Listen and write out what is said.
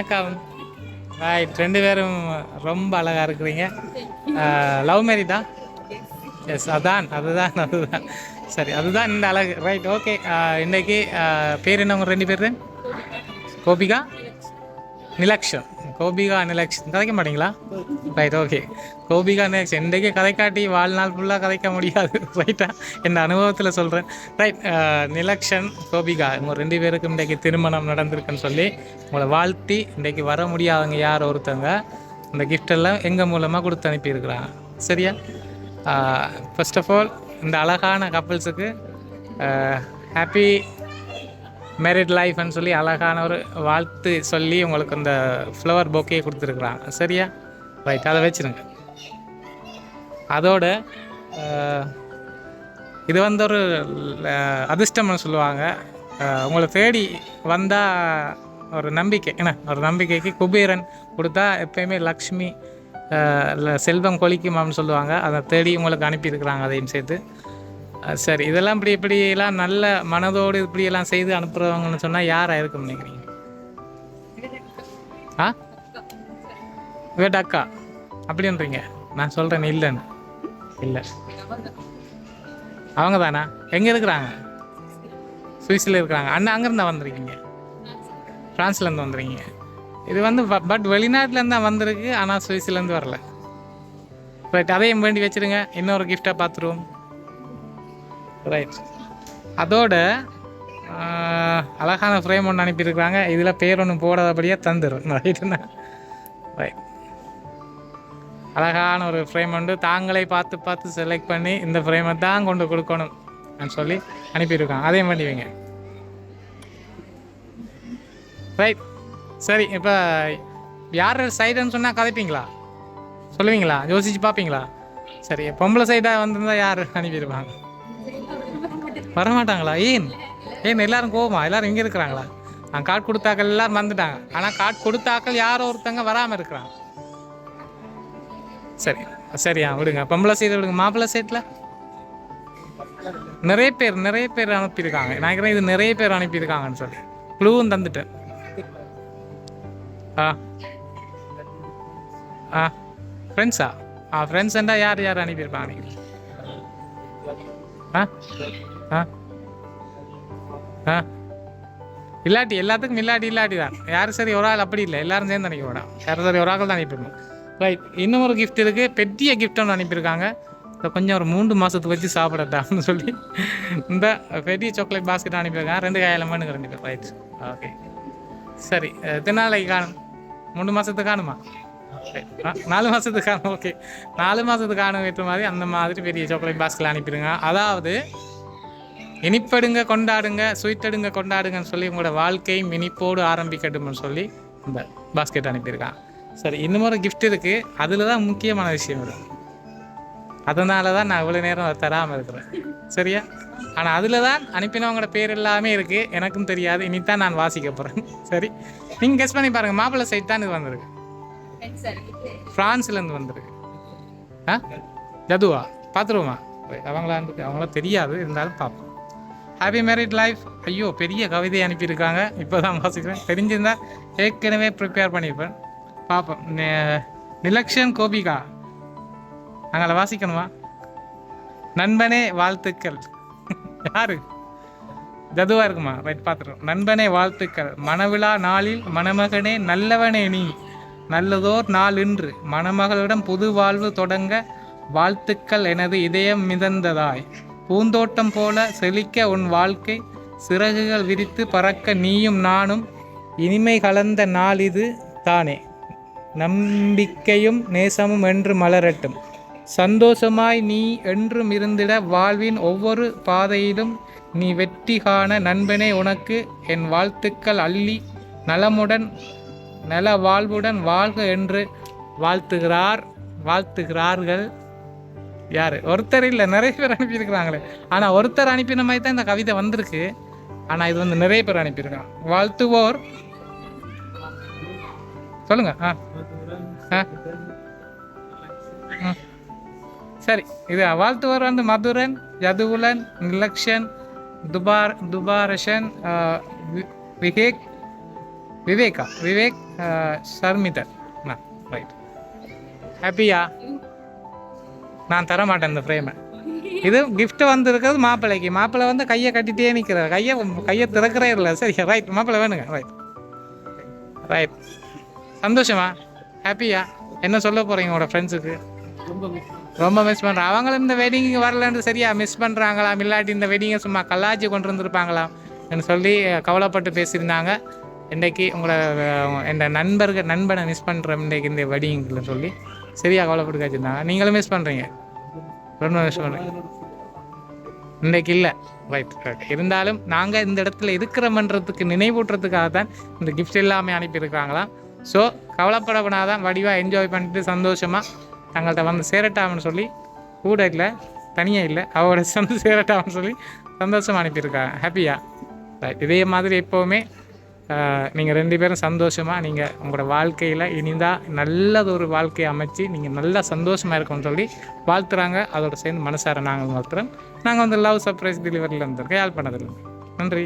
வணக்கம். ரைட் ரெண்டு பேரும் ரொம்ப அழகாக இருக்கிறீங்க. லவ் மேரிடா எஸ் அதான் அதுதான் அதுதான். சரி அதுதான் இந்த அழகு. ரைட் ஓகே இன்னைக்கு பேர் என்ன உங்கள் ரெண்டு பேர் கோபிகா? நிலக்ஷன் கோபிகா நிலக்ஷன் கதைக்க மாட்டீங்களா ரைட் ஓகே கோபிகா நிலக்ஷன் இன்றைக்கு கதை காட்டி வாழ்நாள் ஃபுல்லாக கதைக்க முடியாது ரைட்டா என் அனுபவத்தில் சொல்கிறேன் ரைட் நிலக்ஷன் கோபிகா இவங்க ரெண்டு பேருக்கும் இன்றைக்கு திருமணம் நடந்திருக்குன்னு சொல்லி உங்களை வாழ்த்தி இன்றைக்கு வர முடியாதவங்க யார் ஒருத்தவங்க இந்த கிஃப்டெல்லாம் எங்கள் மூலமாக கொடுத்து அனுப்பியிருக்கிறாங்க சரியா ஃபர்ஸ்ட் ஆஃப் ஆல் இந்த அழகான கப்புள்ஸுக்கு ஹாப்பி மேரிட் லைஃப்னு சொல்லி அழகான ஒரு வாழ்த்து சொல்லி உங்களுக்கு இந்த ஃப்ளவர் பொக்கையை கொடுத்துருக்குறாங்க சரியா? ரைட் அதை வச்சுருங்க. அதோட இது வந்து ஒரு அதிர்ஷ்டம்னு சொல்லுவாங்க. உங்களை தேடி வந்தால் ஒரு நம்பிக்கை. என்ன? ஒரு நம்பிக்கைக்கு குபேரன் கொடுத்தா எப்பயுமே லக்ஷ்மி செல்வம் கொலிக்குமாம்னு சொல்லுவாங்க. அதை தேடி உங்களுக்கு அனுப்பியிருக்கிறாங்க அதையும் சேர்த்து. சரி. இதெல்லாம் இப்படி இப்படியெல்லாம் நல்ல மனதோடு இப்படியெல்லாம் செய்து அனுப்புகிறவங்கன்னு சொன்னால் யாராக இருக்கும் நினைக்கிறீங்க? ஆ? வேட் அக்கா. அப்படின்றீங்க. நான் சொல்கிறேன் இல்லைன்னு. இல்லை. அவங்க தானா? எங்கே இருக்கிறாங்க? சுவிஸில் இருக்கிறாங்க. அண்ணா அங்கேருந்து வந்திருக்கீங்க. ஃப்ரான்ஸ்லேருந்து வந்துருக்கீங்க. இது வந்து பட் வெளிநாட்டிலேருந்து தான் வந்திருக்கு ஆனால் சுவிஸ்லேருந்து வரல. ரைட் அதையும் வேண்டி வச்சுருங்க. இன்னொரு கிஃப்டாக பார்த்துருவோம் ரைட் அதோட அழகான ஃப்ரேம் ஒன்று அனுப்பியிருக்கிறாங்க. இதில் பேர் ஒன்று போடாதபடியே தந்துடும் ரைட்டுண்ணா ரைட் அழகான ஒரு ஃப்ரேம் வந்து தாங்களே பார்த்து பார்த்து செலக்ட் பண்ணி இந்த ஃப்ரேமை தான் கொண்டு கொடுக்கணும் அப்படின்னு சொல்லி அனுப்பியிருக்காங்க. அதையும் பண்ணி வைங்க. ரைட் சரி இப்போ யார் சைடுன்னு சொன்னால் கதைப்பீங்களா? சொல்லுவீங்களா? யோசிச்சு பார்ப்பீங்களா? சரி பொம்பளை சைடாக வந்திருந்தா யார் அனுப்பியிருப்பாங்க? வரமாட்டாங்களா? ஏன்? ஏன் எல்லாரும் கோவமா? எல்லாரும் இங்கே இருக்கிறாங்களா? நான் கார்டு கொடுத்தாக்கள் எல்லாரும் வந்துட்டாங்க ஆனால் கார்டு கொடுத்தாக்கள் யாரோ ஒருத்தங்க வராமல் இருக்கிறாங்க. சரி சரியா விடுங்க. பொம்பளை சைடு விடுங்க. மாப்பிள்ளை சைடில் நிறைய பேர் நிறைய பேர் அனுப்பியிருக்காங்க. நான் நினைக்கிறேன் இது நிறைய பேர் அனுப்பியிருக்காங்கன்னு சொல்லி. க்ளூவும் தந்துட்டேன். ஆ. ஆ. ஃப்ரெண்ட்ஸா ஆ ஃப்ரெண்ட்ஸ்ண்டா யார் யார் அனுப்பியிருப்பாங்க? நினைக்கிறேன் ஆ? ஆ? ஆ? இல்லாட்டி எல்லாத்துக்கும் இல்லாட்டி இல்லாட்டி தான் யாரும் சரி ஒரு ஆள் அப்படி இல்லை. எல்லாரும் சேர்ந்து அனுப்பி விடாம் யாரும் சரி ஒரு ஆள் தான் அனுப்பிடணும் ரைட் இன்னும் ஒரு கிஃப்ட் இருக்குது பெரிய கிஃப்ட் ஒன்று அனுப்பியிருக்காங்க. இதை கொஞ்சம் ஒரு மூன்று மாதத்துக்கு வச்சு சாப்பிடட்டான்னு சொல்லி இந்த பெரிய சாக்லேட் பாஸ்கெட் அனுப்பியிருக்காங்க. ரெண்டு காயில மண்ணுக்கு ரெண்டு பேர். ரைட் ஓகே சரி. எத்தனை நாளைக்கு காணும்? மூணு மாதத்துக்கு காணுமா? ஆ, நாலு மாதத்துக்கு காணும். ஓகே நாலு மாதத்துக்கு காணும் ஏற்ற மாதிரி அந்த மாதிரி பெரிய சாக்லேட் பாஸ்கெட் அனுப்பிடுங்க. அதாவது இனிப்படுங்க கொண்டாடுங்க ஸ்வீட்டடுங்க கொண்டாடுங்கன்னு சொல்லி உங்களோட வாழ்க்கையும் இனிப்போடு ஆரம்பிக்கட்டும்னு சொல்லி இந்த பாஸ்கெட் அனுப்பியிருக்கான். சரி இன்னும் ஒரு கிஃப்ட் இருக்குது அதில் தான் முக்கியமான விஷயம் இருக்கு. அதனால தான் நான் இவ்வளோ நேரம் தராமல் இருக்கிறேன். சரியா? ஆனால் அதில் தான் அனுப்பினவங்களோட பேர் எல்லாமே இருக்குது எனக்கும் தெரியாது. இனித்தான் நான் வாசிக்க போகிறேன் சரி? நீங்கள் கெஸ் பண்ணி பாருங்கள் மாப்பிள்ளை சைட் தான் இது வந்திருக்கு. ஃப்ரான்ஸ்லேருந்து வந்திருக்கு. ஆ? ஜதுவா? பார்த்துருவோமா? அவங்களா அவங்களாம் தெரியாது. இருந்தாலும் பார்ப்போம். ஹாப்பி மேரிட் லைஃப் ஐயோ பெரிய கவிதை அனுப்பியிருக்காங்க. இப்போ தான் வாசிக்கிறேன். தெரிஞ்சிருந்தா ஏற்கனவே ப்ரிப்பேர் பண்ணியிருப்பேன். பார்ப்போம். நிலக்ஷன் கோபிகா. அங்கே வாசிக்கணுமா? நண்பனே வாழ்த்துக்கள். யாரு? ஜதுவாக இருக்குமா? ரைட் பார்த்துருவோம் நண்பனே வாழ்த்துக்கள். மணவிழா நாளில் மணமகனே நல்லவனே நீ. நல்லதோர் நாள் இன்று மணமகளிடம் புது வாழ்வு தொடங்க வாழ்த்துக்கள் எனது இதயம் மிதந்ததாய். பூந்தோட்டம் போல செழிக்க உன் வாழ்க்கை. சிறகுகள் விரித்து பறக்க நீயும் நானும். இனிமை கலந்த நாள் இது தானே. நம்பிக்கையும் நேசமும் என்று மலரட்டும். சந்தோஷமாய் நீ என்றும் இருந்திட வாழ்வின் ஒவ்வொரு பாதையிலும் நீ வெற்றி காண நண்பனே உனக்கு. என் வாழ்த்துக்கள் அள்ளி நலமுடன் நல வாழ்வுடன் வாழ்க என்று வாழ்த்துகிறார் வாழ்த்துகிறார்கள். யார்? ஒருத்தர் இல்லை நிறைய பேர் அனுப்பியிருக்கிறாங்களே. ஆனால் ஒருத்தர் அனுப்பின மாதிரி தான் இந்த கவிதை வந்திருக்கு. ஆனால் இது வந்து நிறைய பேர் அனுப்பியிருக்கான் வாழ்த்துவோர். சொல்லுங்க. ஆ. ஆ. சரி இது வாழ்த்துவர் வந்து மதுரன் யதுவுலன் நிலக்ஷன் துபார் துபாரஷன் விவேக் விவேகா விவேக் ஷர்மிதர் ரைட் ஹாப்பியா நான் தர மாட்டேன் இந்த ஃப்ரேமை இது கிஃப்ட் வந்திருக்கிறது மாப்பிள்ளைக்கு மாப்பிள்ளை வந்து கையை கட்டிட்டே நிற்கிறார் கையை கையை திறக்கிறே இல்லை. சரி ரைட் மாப்பிள்ளை வேணுங்க. ரைட் ரைட் சந்தோஷமா? ஹாப்பியா என்ன சொல்ல போகிறீங்க உங்களோட ஃப்ரெண்ட்ஸுக்கு ரொம்ப மிஸ் பண்ணுறேன் அவங்களும் இந்த வெட்டிங்கு வரலன்னு சரியா மிஸ் பண்ணுறாங்களாம் இல்லாட்டி இந்த வெட்டிங்கை சும்மா கல்லாச்சி கொண்டு இருந்திருப்பாங்களாம் என்று சொல்லி கவலைப்பட்டு பேசியிருந்தாங்க. இன்றைக்கி உங்களை என் நண்பர்கள் நண்பனை மிஸ் பண்ணுறேன் இன்றைக்கு இந்த வெட்டிங்கில் சொல்லி. சரியா கவலைப்பட்டு காய்ச்சிருந்தாங்க நீங்களும் மிஸ் பண்ணுறீங்க ரொம்ப மிஸ் பண்ணுறீங்க இன்றைக்கு இல்லை. ரைட் ரைட் இருந்தாலும் நாங்கள் இந்த இடத்துல இருக்கிறோம்ன்றதுக்கு நினைவூட்டுறதுக்காக தான் இந்த கிஃப்ட் எல்லாமே அனுப்பியிருக்காங்களாம் ஸோ கவலைப்படப்படாதான் வடிவாக என்ஜாய் பண்ணிட்டு சந்தோஷமாக தங்கள்கிட்ட வந்து சேரட்டாமன்னு சொல்லி கூட இல்லை தனியாக இல்லை அவரோட சேர்ந்து சேரட்டாமன்னு சொல்லி சந்தோஷமாக அனுப்பியிருக்காங்க ஹாப்பியா இதே மாதிரி எப்போவுமே நீங்கள் ரெண்டு பேரும் சந்தோஷமாக நீங்கள் உங்களோட வாழ்க்கையில் இனிதா நல்லதொரு வாழ்க்கையை அமைச்சு நீங்கள் நல்லா சந்தோஷமாக இருக்கும்னு சொல்லி வாழ்த்துறாங்க. அதோட சேர்ந்து மனசார நாங்கள் வாழ்த்துறோம் நாங்கள் வந்து லவ் சர்ப்ரைஸ் டெலிவரியில் இருந்திருக்கோம். யாழ் பண்ணதில்லை நன்றி.